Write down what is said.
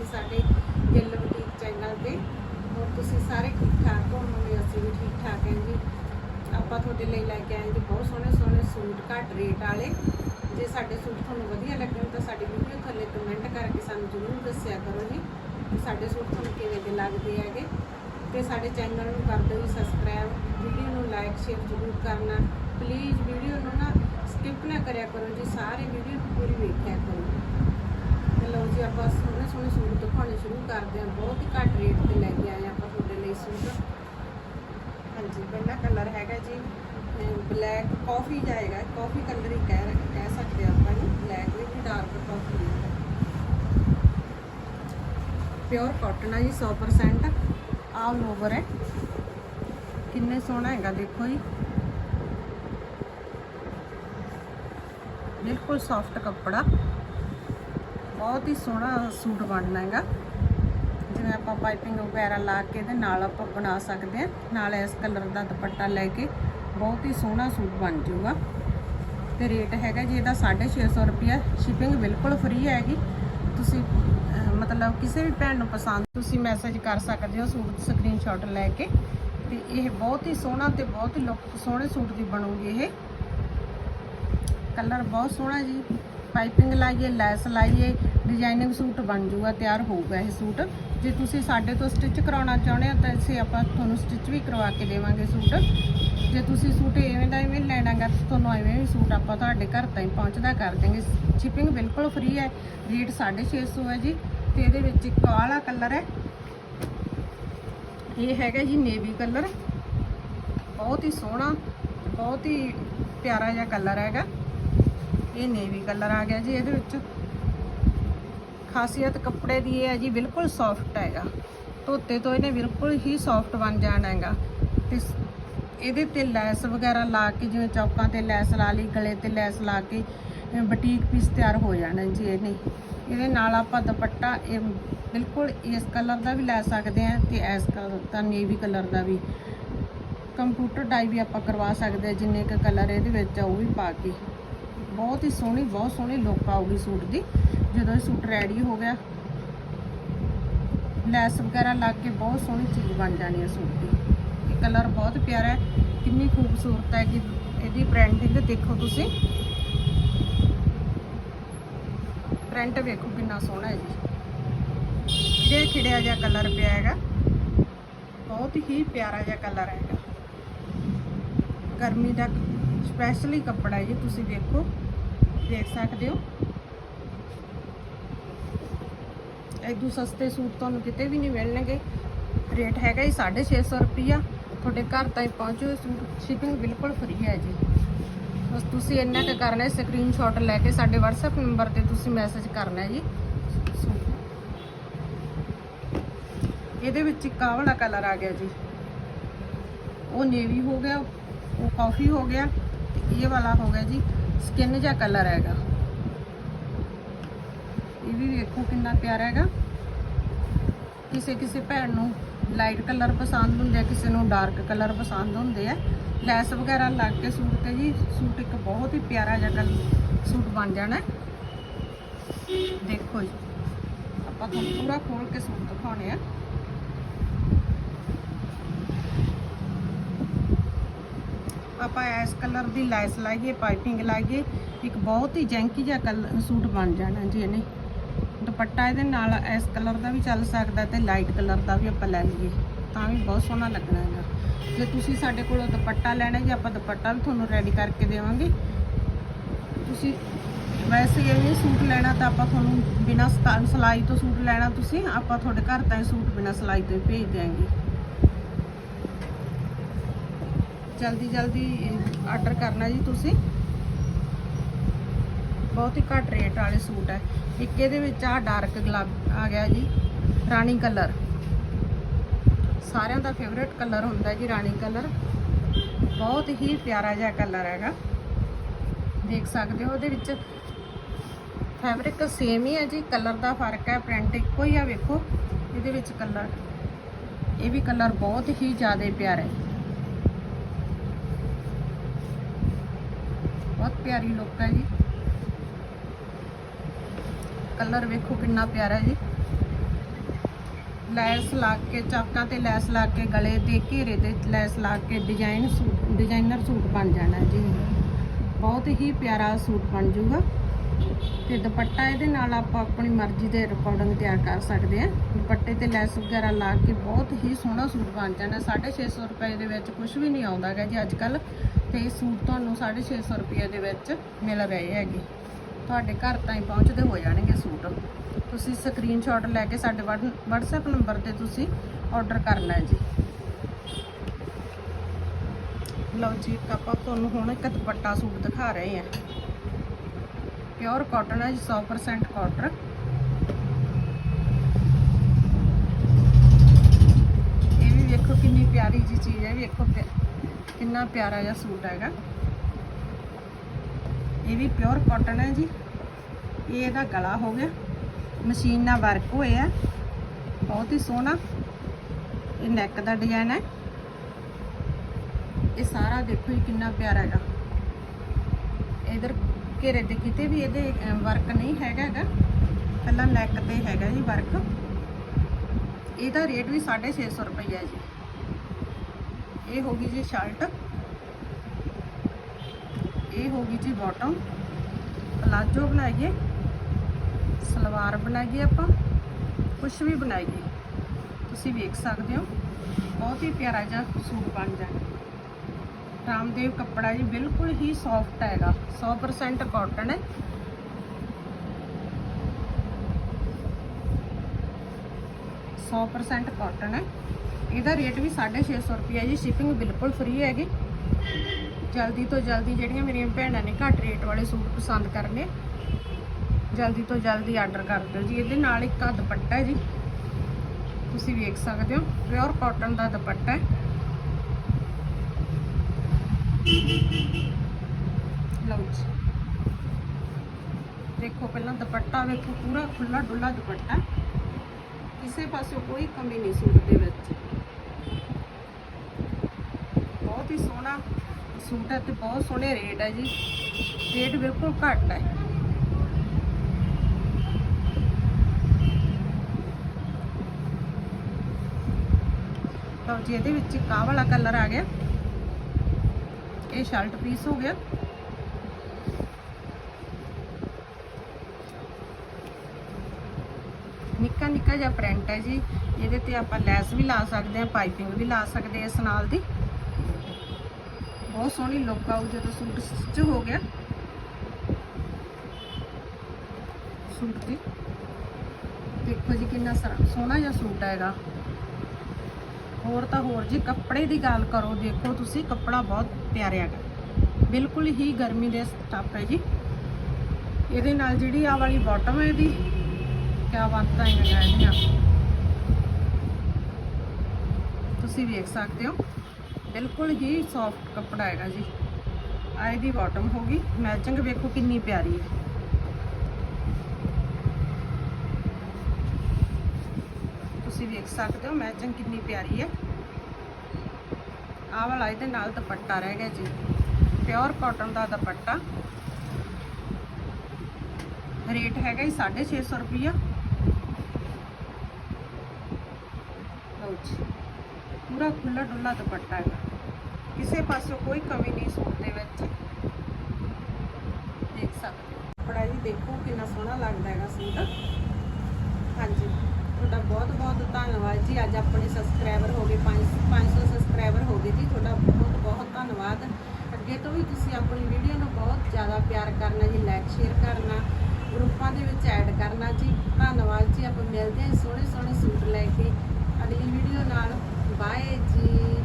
ਜੀ ਸਾਡੇ Gill boutique channel ਤੇ। ਹੋਰ ਤੁਸੀਂ ਸਾਰੇ ਠੀਕ ਠਾਕ ਹੋਵੋਗੇ, ਅਸੀਂ ਵੀ ਠੀਕ ਠਾਕ ਹਾਂ ਜੀ। ਆਪਾਂ ਤੁਹਾਡੇ ਲਈ ਲੈ ਕੇ ਆਏ ਜੀ ਬਹੁਤ ਸੋਹਣੇ ਸੋਹਣੇ ਸੂਟ, ਘੱਟ ਰੇਟ ਵਾਲੇ। ਜੇ ਸਾਡੇ ਸੂਟ ਤੁਹਾਨੂੰ ਵਧੀਆ ਲੱਗਣ ਤਾਂ ਸਾਡੀ ਵੀਡੀਓ ਥੱਲੇ ਕਮੈਂਟ ਕਰਕੇ ਸਾਨੂੰ ਜ਼ਰੂਰ ਦੱਸਿਆ ਕਰੋ ਜੀ ਸਾਡੇ ਸੂਟ ਤੁਹਾਨੂੰ ਕਿਵੇਂ ਦੇ ਲੱਗਦੇ ਹੈਗੇ। ਤੇ ਸਾਡੇ ਚੈਨਲ ਨੂੰ ਕਰ ਦਿਓ ਸਬਸਕ੍ਰਾਈਬ ਵੀਡੀਓ ਨੂੰ ਲਾਈਕ ਸ਼ੇਅਰ ਜ਼ਰੂਰ ਕਰਨਾ। ਪਲੀਜ਼ ਵੀਡੀਓ ਨੂੰ ਨਾ ਸਕਿਪ ਨਾ ਕਰਿਆ ਕਰੋ ਜੀ, ਸਾਰੇ ਵੀਡੀਓ ਨੂੰ ਪੂਰੀ ਵੇਖਿਆ ਕਰੋ। ਤੇ ਲਓ ਜੀ ਆਪਾਂ ਸੋਹਣੇ ਸੋਹਣੇ ਸੂਟ ਦਿਖਾਉਣੇ ਸ਼ੁਰੂ ਕਰਦੇ ਹਾਂ। ਬਹੁਤ ਹੀ ਘੱਟ ਰੇਟ ਤੇ ਲੈ ਕੇ ਆਏ ਆਪਾਂ ਤੁਹਾਡੇ ਲਈ ਸੂਟ। ਹਾਂਜੀ, ਪਹਿਲਾ ਕਲਰ ਹੈਗਾ ਜੀ ਬਲੈਕ ਕਾਫੀ ਜਾਏਗਾ ਕਾਫੀ ਕਲਰ ਹੀ ਕਹਿ ਕਹਿ ਸਕਦੇ ਹਾਂ ਆਪਾਂ ਨੂੰ ਬਲੈਕ ਵਿੱਚ ਡਾਰਕ ਕਾਫੀ ਪਿਓਰ ਕਾਟਨ ਆ ਜੀ 100% ਆਲ ਓਵਰ ਹੈ। ਕਿੰਨੇ ਸੋਹਣਾ ਹੈਗਾ, ਦੇਖੋ ਜੀ। ਬਿਲਕੁਲ ਸੌਫਟ ਕੱਪੜਾ। ਬਹੁਤ ਹੀ ਸੋਹਣਾ ਸੂਟ ਬਣਨਾ ਹੈਗਾ। ਜਿਵੇਂ ਆਪਾਂ ਪਾਈਪਿੰਗ ਵਗੈਰਾ ਲਾ ਕੇ ਇਹਦੇ ਨਾਲ ਆਪਾਂ ਬਣਾ ਸਕਦੇ ਹਾਂ। ਨਾਲ ਇਸ ਕਲਰ ਦਾ ਦੁਪੱਟਾ ਲੈ ਕੇ ਬਹੁਤ ਹੀ ਸੋਹਣਾ ਸੂਟ ਬਣ ਜਾਊਗਾ। ਤੇ ਰੇਟ ਹੈਗਾ ਜੀ ਇਹਦਾ 650 ਰੁਪਿਆ ਸ਼ਿਪਿੰਗ ਬਿਲਕੁਲ ਫ੍ਰੀ ਹੈਗੀ। ਤੁਸੀਂ ਮਤਲਬ ਕਿਸੇ ਵੀ ਭੈਣ ਨੂੰ ਪਸੰਦ ਤੁਸੀਂ ਮੈਸੇਜ ਕਰ ਸਕਦੇ ਹੋ ਸੂਟ ਸਕਰੀਨਸ਼ਾਟ ਲੈ ਕੇ। ਤੇ ਇਹ ਬਹੁਤ ਹੀ ਸੋਹਣਾ ਤੇ ਬਹੁਤ ਹੀ ਲੁੱਕ, ਸੋਹਣੇ ਸੂਟ ਦੀ ਬਣੂਗੀ ਇਹ। ਕਲਰ ਬਹੁਤ ਸੋਹਣਾ ਜੀ। ਪਾਈਪਿੰਗ ਲਾਈਏ, ਲੈਸ ਲਾਈਏ ਡਿਜ਼ਾਈਨਿੰਗ ਸੂਟ ਬਣ ਜਾਊਗਾ ਤਿਆਰ ਹੋਊਗਾ ਇਹ ਸੂਟ। ਜੇ ਤੁਸੀਂ ਸਾਡੇ ਤੋਂ ਸਟਿਚ ਕਰਾਉਣਾ ਚਾਹੁੰਦੇ ਹੋ, ਤਾਂ ਅਸੀਂ ਆਪਾਂ ਤੁਹਾਨੂੰ ਸਟਿਚ ਵੀ ਕਰਵਾ ਕੇ ਦੇਵਾਂਗੇ ਸੂਟ। ਜੇ ਤੁਸੀਂ ਸੂਟ ਐਵੇਂ ਦਾ ਐਵੇਂ ਲੈਣਾਗਾ ਤਾਂ ਤੁਹਾਨੂੰ ਐਵੇਂ ਵੀ ਸੂਟ ਆਪਾਂ ਤੁਹਾਡੇ ਘਰ ਤਾਈਂ ਪਹੁੰਚਦਾ ਕਰ ਦੇਵਾਂਗੇ ਸ਼ਿਪਿੰਗ ਬਿਲਕੁਲ ਫ੍ਰੀ ਹੈ, ਰੇਟ 650 ਹੈ ਜੀ, ਤੇ ਇਹਦੇ ਵਿੱਚ ਇੱਕ ਆਲਾ ਕਲਰ ਹੈ। ਇਹ ਹੈਗਾ ਜੀ ਨੇਵੀ ਕਲਰ। ਬਹੁਤ ਹੀ ਸੋਹਣਾ, ਬਹੁਤ ਹੀ ਪਿਆਰਾ ਜਿਹਾ ਕਲਰ ਹੈਗਾ। ਇਹ ਨੇਵੀ ਕਲਰ ਆ ਗਿਆ ਜੀ ਇਹਦੇ ਵਿੱਚ। ਖਾਸੀਅਤ ਕੱਪੜੇ ਦੀ ਇਹ ਹੈ ਜੀ, ਬਿਲਕੁਲ ਸੌਫਟ ਹੈਗਾ। ਧੋਤੇ ਤੋਂ ਇਹਨੇ ਬਿਲਕੁਲ ਹੀ ਸੌਫਟ ਬਣ ਜਾਣਾ ਹੈਗਾ। ਤੇ ਇਹਦੇ ਤੇ ਲੈਸ ਵਗੈਰਾ ਲਾ ਕੇ, ਜਿਵੇਂ ਚੌਕਾਂ ਤੇ ਲੈਸ ਲਾ ਲਈ, ਗਲੇ ਤੇ ਲੈਸ ਲਾ ਕੇ ਬਟੀਕ ਪੀਸ ਤਿਆਰ ਹੋ ਜਾਣਾ ਜੀ ਇਹਨੇ। ਇਹਦੇ ਨਾਲ ਆਪਾਂ ਦੁਪੱਟਾ, ਇਹ ਬਿਲਕੁਲ ਇਸ ਕਲਰ ਦਾ ਵੀ ਲੈ ਸਕਦੇ ਆ ਤੇ ਇਸ ਕਲਰ ਦਾ ਨੇਵੀ ਕਲਰ ਦਾ ਵੀ। ਕੰਪਿਊਟਰ ਡਾਈ ਵੀ ਆਪਾਂ ਕਰਵਾ ਸਕਦੇ ਆ ਜਿੰਨੇ ਕ ਕਲਰ ਇਹਦੇ ਵਿੱਚ ਆ, ਉਹ ਵੀ ਪਾ ਕੇ। ਬਹੁਤ ਹੀ ਸੋਹਣੀ, ਬਹੁਤ ਸੋਹਣੀ ਲੁੱਕ ਆਊਗੀ ਸੂਟ ਦੀ। ਜਦੋਂ ਇਹ ਸੂਟ ਰੈਡੀ ਹੋ ਗਿਆ, ਲੈਸ ਵਗੈਰਾ ਲੱਗ ਕੇ ਬਹੁਤ ਸੋਹਣੀ ਚੀਜ਼ ਬਣ ਜਾਣੀ ਹੈ ਸੂਟ ਦੀ। ਇਹ ਕਲਰ ਬਹੁਤ ਪਿਆਰਾ ਹੈ, ਕਿੰਨੀ ਖੂਬਸੂਰਤ ਹੈ ਕਿ ਇਹਦੀ ਪ੍ਰਿੰਟਿੰਗ ਦੇਖੋ ਤੁਸੀਂ। ਪ੍ਰਿੰਟ ਵੇਖੋ ਕਿੰਨਾ ਸੋਹਣਾ ਹੈ ਜੀ। ਖਿੜਿਆ ਖਿੜਿਆ ਜਿਹਾ ਕਲਰ ਪਿਆ ਹੈਗਾ। ਬਹੁਤ ਹੀ ਪਿਆਰਾ ਜਿਹਾ ਕਲਰ ਹੈਗਾ। ਗਰਮੀ ਦਾ ਸਪੈਸ਼ਲੀ ਕੱਪੜਾ ਹੈ ਜੀ, ਤੁਸੀਂ ਦੇਖੋ ਦੇਖ ਸਕਦੇ ਹੋ। ਇਦੋਂ ਸਸਤੇ ਸੂਟ ਤੁਹਾਨੂੰ ਕਿਤੇ ਵੀ ਨਹੀਂ ਮਿਲਣਗੇ। ਰੇਟ ਹੈਗਾ ਜੀ 650 ਰੁਪਿਆ ਤੁਹਾਡੇ ਘਰ ਤੱਕ ਪਹੁੰਚੋ ਸੂਟ ਸ਼ਿਪਿੰਗ ਬਿਲਕੁਲ ਫ੍ਰੀ ਹੈ ਜੀ। ਬਸ ਤੁਸੀਂ ਇੰਨਾ ਕੁ ਕਰਨਾ ਹੈ ਸਕਰੀਨਸ਼ਾਟ ਲੈ ਕੇ ਸਾਡੇ WhatsApp ਨੰਬਰ ਤੇ ਤੁਸੀਂ ਮੈਸੇਜ ਕਰਨਾ ਹੈ ਜੀ। ਇਹਦੇ ਵਿੱਚ ਕਾਹ ਵਾਲਾ ਕਲਰ ਆ ਗਿਆ ਜੀ। ਉਹ ਨੇਵੀ ਹੋ ਗਿਆ, ਉਹ ਕਾਫੀ ਹੋ ਗਿਆ, ਤੇ ਇਹ ਵਾਲਾ ਹੋ ਗਿਆ ਜੀ ਸਕਿਨ ਜਿਹਾ ਕਲਰ ਹੈਗਾ। ਇਹ ਵੀ ਵੇਖੋ ਕਿੰਨਾ ਪਿਆਰਾ ਹੈਗਾ। ਕਿਸੇ ਕਿਸੇ ਭੈਣ ਨੂੰ ਲਾਈਟ ਕਲਰ ਪਸੰਦ ਹੁੰਦੇ ਆ, ਕਿਸੇ ਨੂੰ ਡਾਰਕ ਕਲਰ ਪਸੰਦ ਹੁੰਦੇ ਆ। ਲੈਸ ਵਗੈਰਾ ਲੱਗ ਕੇ ਸੂਟ ਤੇ ਜੀ ਸੂਟ ਇੱਕ ਬਹੁਤ ਹੀ ਪਿਆਰਾ ਜਿਹਾ ਸੂਟ ਬਣ ਜਾਣਾ। ਦੇਖੋ ਜੀ, ਆਪਾਂ ਤੁਹਾਨੂੰ ਪੂਰਾ ਖੋਲ ਕੇ ਸੂਟ ਦਿਖਾਉਣੇ ਆ। ਆਪਾਂ ਇਸ ਕਲਰ ਦੀ ਲੈਸ ਲਾਈਏ ਪਾਈਪਿੰਗ ਲਾਈਏ, ਇੱਕ ਬਹੁਤ ਹੀ ਜੈਂਕੀ ਜਿਹਾ ਕਲਰ ਸੂਟ ਬਣ ਜਾਣਾ ਜੀ ਇਹਨੇ। ਦੁਪੱਟਾ ਇਹਦੇ ਨਾਲ ਇਸ ਕਲਰ ਦਾ ਵੀ ਚੱਲ ਸਕਦਾ ਤੇ ਲਾਈਟ ਕਲਰ ਦਾ ਵੀ ਆਪਾਂ ਲੈ ਲਈਏ। ਤਾਂ ਵੀ ਬਹੁਤ ਸੋਹਣਾ ਲੱਗਣਾ ਹੈਗਾ। ਜੇ ਤੁਸੀਂ ਸਾਡੇ ਕੋਲੋਂ ਦੁਪੱਟਾ ਲੈਣਾ ਜੀ, ਆਪਾਂ ਦੁਪੱਟਾ ਵੀ ਤੁਹਾਨੂੰ ਰੈਡੀ ਕਰਕੇ ਦੇਵਾਂਗੇ। ਤੁਸੀਂ ਵੈਸੇ ਇਹ ਨਹੀਂ ਸੂਟ ਲੈਣਾ ਤਾਂ ਆਪਾਂ ਤੁਹਾਨੂੰ ਬਿਨਾਂ ਸਤਾ- ਸਿਲਾਈ ਤੋਂ ਸੂਟ ਲੈਣਾ ਤੁਸੀਂ, ਆਪਾਂ ਤੁਹਾਡੇ ਘਰ ਤਾਂ ਸੂਟ ਬਿਨਾਂ ਸਿਲਾਈ ਤੋਂ ਹੀ ਭੇਜ ਦਿਆਂਗੇ। ਜਲਦੀ ਜਲਦੀ ਆਰਡਰ ਕਰਨਾ ਜੀ ਤੁਸੀਂ। ਬਹੁਤ ਹੀ ਘੱਟ ਰੇਟ ਵਾਲੇ ਸੂਟ ਹੈ। ਇੱਕ ਇਹਦੇ ਵਿੱਚ ਆ ਡਾਰਕ ਗੁਲਾਬ ਆ ਗਿਆ ਜੀ, ਰਾਣੀ ਕਲਰ। ਸਾਰਿਆਂ ਦਾ ਫੇਵਰੇਟ ਕਲਰ ਹੁੰਦਾ ਜੀ ਰਾਣੀ ਕਲਰ। ਬਹੁਤ ਹੀ ਪਿਆਰਾ ਜਿਹਾ ਕਲਰ ਹੈਗਾ। ਦੇਖ ਸਕਦੇ ਹੋ ਉਹਦੇ ਵਿੱਚ ਫੈਬਰਿਕ ਸੇਮ ਹੀ ਹੈ ਜੀ, ਕਲਰ ਦਾ ਫ਼ਰਕ ਹੈ ਪ੍ਰਿੰਟ ਇੱਕੋ ਹੀ ਆ, ਵੇਖੋ। ਇਹਦੇ ਵਿੱਚ ਕਲਰ, ਇਹ ਵੀ ਕਲਰ ਬਹੁਤ ਹੀ ਜ਼ਿਆਦਾ ਪਿਆਰਾ ਹੈ। ਬਹੁਤ ਪਿਆਰੀ ਲੁੱਕ ਹੈ ਜੀ। ਕਲਰ ਵੇਖੋ ਕਿੰਨਾ ਪਿਆਰਾ ਜੀ। ਲੈਸ ਲਾ ਕੇ, ਚਾਕਾਂ ਤੇ ਲੈਸ ਲਾ ਕੇ, ਗਲੇ ਤੇ, ਘੇਰੇ ਤੇ ਲੈਸ ਲਾ ਕੇ ਡਿਜ਼ਾਈਨ ਸੂਟ ਡਿਜ਼ਾਈਨਰ ਸੂਟ ਬਣ ਜਾਣਾ ਜੀ। ਬਹੁਤ ਹੀ ਪਿਆਰਾ ਸੂਟ ਬਣ ਜਾਊਗਾ। ਤੇ ਦੁਪੱਟਾ ਇਹਦੇ ਨਾਲ ਆਪਾਂ ਆਪਣੀ ਮਰਜ਼ੀ ਦੇ ਅਕੋਰਡਿੰਗ ਤਿਆਰ ਕਰ ਸਕਦੇ ਆ ਦੁਪੱਟੇ ਤੇ ਲੈਸ ਵਗੈਰਾ ਲਾ ਕੇ ਬਹੁਤ ਹੀ ਸੋਹਣਾ ਸੂਟ ਬਣ ਜਾਣਾ 650 ਰੁਪਏ ਦੇ ਵਿੱਚ ਕੁਝ ਵੀ ਨਹੀਂ ਆਉਂਦਾ ਗਾ ਜੀ ਅੱਜ ਕੱਲ ਤੇ ਇਹ ਸੂਟ ਤੁਹਾਨੂੰ 650 ਰੁਪਏ ਦੇ ਵਿੱਚ ਮਿਲ ਰਹੇ ਹੈਗੇ। ਤੁਹਾਡੇ ਘਰ ਤਾਈਂ ਪਹੁੰਚਦੇ ਹੋ ਜਾਣਗੇ ਸੂਟ। ਤੁਸੀਂ ਸਕਰੀਨਸ਼ਾਟ ਲੈ ਕੇ ਸਾਡੇ ਵਟ- WhatsApp ਨੰਬਰ ਤੇ ਤੁਸੀਂ ਆਰਡਰ ਕਰਨਾ ਹੈ ਜੀ। ਲਓ ਜੀ ਆਪਾਂ ਤੁਹਾਨੂੰ ਹੁਣ ਇੱਕ ਦੁਪੱਟਾ ਸੂਟ ਦਿਖਾ ਰਹੇ ਹਾਂ। ਪਿਓਰ ਕਾਟਨ ਹੈ ਜੀ 100% ਕਾਟਨ ਇਹ ਵੀ ਵੇਖੋ ਕਿੰਨੀ ਪਿਆਰੀ ਜੀ ਚੀਜ਼ ਹੈ, ਵੇਖੋ ਕਿ- ਕਿੰਨਾ ਪਿਆਰਾ ਜਿਹਾ ਸੂਟ ਹੈਗਾ। ਇਹ ਵੀ ਪਿਓਰ ਕਾਟਨ ਹੈ ਜੀ। ਇਹ ਇਹਦਾ ਗਲਾ ਹੋ ਗਿਆ। ਮਸ਼ੀਨ ਨਾਲ ਵਰਕ ਹੋਇਆ ਬਹੁਤ ਹੀ ਸੋਹਣਾ। ਇਹ ਨੈਕ ਦਾ ਡਿਜ਼ਾਈਨ ਹੈ। ਇਹ ਸਾਰਾ ਦੇਖੋ ਜੀ ਕਿੰਨਾ ਪਿਆਰਾ ਹੈਗਾ। ਇਧਰ ਘੇਰੇ ਦੇ ਕਿਤੇ ਵੀ ਇਹਦੇ ਵਰਕ ਨਹੀਂ ਹੈਗਾ ਹੈਗਾ। ਪਹਿਲਾਂ ਨੈਕ ਤੇ ਹੈਗਾ ਜੀ ਵਰਕ ਇਹਦਾ ਰੇਟ ਵੀ 650 ਰੁਪਏ ਹੈ ਜੀ। ਇਹ ਹੋ ਗਈ ਜੀ ਸ਼ਰਟ ਇਹ ਹੋ ਗਈ ਜੀ ਬਾਟਮ ਪਲਾਜੋ ਬਣਾਈਏ। ਸਲਵਾਰ ਬਣਾਈਏ ਆਪਾਂ ਕੁਝ ਵੀ ਬਣਾਈਏ ਤੁਸੀਂ ਵੇਖ ਸਕਦੇ ਹੋ, ਬਹੁਤ ਹੀ ਪਿਆਰਾ ਜਿਹਾ ਸੂਟ ਬਣ ਜਾਣਾ ਰਾਮਦੇਵ ਕੱਪੜਾ ਜੀ ਬਿਲਕੁਲ ਹੀ ਸੌਫਟ ਹੈਗਾ 100% ਕਾਟਨ ਹੈ। ਸੌ ਪਰਸੈਂਟ ਕਾਟਨ ਹੈ। ਇਹਦਾ ਰੇਟ ਵੀ 650 ਰੁਪਏ ਜੀ ਸ਼ਿਪਿੰਗ ਬਿਲਕੁਲ ਫ੍ਰੀ ਹੈਗੀ। ਜਲਦੀ ਤੋਂ ਜਲਦੀ ਜਿਹੜੀਆਂ ਮੇਰੀਆਂ ਭੈਣਾਂ ਨੇ ਘੱਟ ਰੇਟ ਵਾਲੇ ਸੂਟ ਪਸੰਦ ਕਰਨੇ ਜਲਦੀ ਤੋਂ ਜਲਦੀ ਆਰਡਰ ਕਰ ਦਿਓ ਜੀ। ਇਹਦੇ ਨਾਲ ਇੱਕ ਆ ਦੁਪੱਟਾ ਹੈ ਜੀ। ਤੁਸੀਂ ਵੇਖ ਸਕਦੇ ਹੋ ਪਿਓਰ ਕਾਟਨ ਦਾ ਦੁਪੱਟਾ ਹੈ। ਲਓ ਜੀ। ਦੇਖੋ, ਪਹਿਲਾਂ ਦੁਪੱਟਾ ਵੇਖੋ, ਪੂਰਾ ਖੁੱਲਾ ਡੁੱਲਾ ਦੁਪੱਟਾ ਕਿਸੇ ਪਾਸੋਂ ਕੋਈ ਕਮੀ ਨਹੀਂ ਸੂਟ ਦੇ ਵਿੱਚ। ਬਹੁਤ ਹੀ ਸੋਹਣਾ ਸੂਟ ਹੈ ਤੇ ਬਹੁਤ ਸੋਹਣੇ ਰੇਟ ਹੈ ਜੀ। ਰੇਟ ਬਿਲਕੁਲ ਘੱਟ ਹੈ। ਤਾਂ ਜੀ, ਇਹਦੇ ਵਿੱਚ ਕਾਹ ਵਾਲਾ ਕਲਰ ਆ ਗਿਆ। ਇਹ ਸ਼ਰਟ ਪੀਸ ਹੋ ਗਿਆ। ਨਿੱਕਾ ਨਿੱਕਾ ਜਿਹਾ ਪ੍ਰਿੰਟ ਹੈ ਜੀ। ਇਹਦੇ ਤੇ ਆਪਾਂ ਲੈਸ ਵੀ ਲਾ ਸਕਦੇ ਹਾਂ, ਪਾਈਪਿੰਗ ਵੀ ਲਾ ਸਕਦੇ ਇਸ ਨਾਲ ਦੀ। ਬਹੁਤ ਸੋਹਣੀ ਲੁੱਕ ਆਊ, ਜਦੋਂ ਸੂਟ ਸਟਿਚ ਹੋ ਗਿਆ। ਸੂਟ ਦੀ। ਦੇਖੋ ਜੀ ਕਿੰਨਾ ਸਰਾ- ਸੋਹਣਾ ਜਿਹਾ ਸੂਟ ਹੈਗਾ ਹੋਰ ਤਾਂ ਹੋਰ ਜੀ, ਕੱਪੜੇ ਦੀ ਗੱਲ ਕਰੋ, ਦੇਖੋ ਤੁਸੀਂ, ਕੱਪੜਾ ਬਹੁਤ ਪਿਆਰਾ ਹੈਗਾ ਬਿਲਕੁਲ ਹੀ ਗਰਮੀ ਦੇ ਸਟੱਫ ਹੈ ਜੀ। ਇਹਦੇ ਨਾਲ ਜਿਹੜੀ ਆ ਵਾਲੀ ਬਾਟਮ ਹੈ ਇਹਦੀ, ਕਿਆ ਬਾਤਾਂ ਹੈਗਾ ਇਹਦੀਆਂ ਤੁਸੀਂ ਵੇਖ ਸਕਦੇ ਹੋ, ਬਿਲਕੁਲ ਹੀ ਸੌਫਟ ਕੱਪੜਾ ਹੈਗਾ ਜੀ। ਆ ਇਹਦੀ ਬਾਟਮ ਹੋਗੀ ਮੈਚਿੰਗ ਵੇਖੋ ਕਿੰਨੀ ਪਿਆਰੀ ਹੈ। ਤੁਸੀਂ ਵੇਖ ਸਕਦੇ ਹੋ ਮੈਚਿੰਗ ਕਿੰਨੀ ਪਿਆਰੀ ਹੈ। ਆਹ ਵਾਲਾ ਇਹਦੇ ਨਾਲ ਦੁਪੱਟਾ ਰਹਿ ਗਿਆ ਜੀ। ਪਿਓਰ ਕਾਟਨ ਦਾ ਦੁਪੱਟਾ। ਰੇਟ ਹੈਗਾ ਜੀ 650 ਰੁਪਈਆ। ਲਓ ਜੀ। ਪੂਰਾ ਖੁੱਲਾ ਡੁੱਲਾ ਦੁਪੱਟਾ ਹੈਗਾ। ਕਿਸੇ ਪਾਸੋਂ ਕੋਈ ਕਮੀ ਨਹੀਂ ਸੂਟ ਦੇ ਵਿੱਚ। ਦੇਖ ਸਕਦੇ ਹੋ। ਕੱਪੜਾ ਜੀ ਦੇਖੋ ਕਿੰਨਾ ਸੋਹਣਾ ਲੱਗਦਾ ਹੈਗਾ ਸੂਟ। ਹਾਂਜੀ। ਤੁਹਾਡਾ ਬਹੁਤ ਬਹੁਤ ਧੰਨਵਾਦ ਜੀ। ਅੱਜ ਆਪਣੇ ਸਬਸਕ੍ਰਾਈਬਰ ਹੋ ਗਏ 500 ਸਬਸਕ੍ਰਾਈਬਰ ਹੋ ਗਏ ਜੀ। ਤੁਹਾਡਾ ਬਹੁਤ ਬਹੁਤ ਧੰਨਵਾਦ। ਅੱਗੇ ਤੋਂ ਵੀ ਤੁਸੀਂ ਆਪਣੀ ਵੀਡੀਓ ਨੂੰ ਬਹੁਤ ਜ਼ਿਆਦਾ ਪਿਆਰ ਕਰਨਾ ਜੀ ਲਾਈਕ ਸ਼ੇਅਰ ਕਰਨਾ ਗਰੁੱਪਾਂ ਦੇ ਵਿੱਚ ਐਡ ਕਰਨਾ ਜੀ। ਧੰਨਵਾਦ ਜੀ। ਆਪਾਂ ਮਿਲਦੇ ਹਾਂ ਸੋਹਣੇ ਸੋਹਣੇ ਸੂਟ ਲੈ ਕੇ। ਅਗਲੀ ਵੀਡੀਓ ਨਾਲ। ਬਾਏ ਜੀ।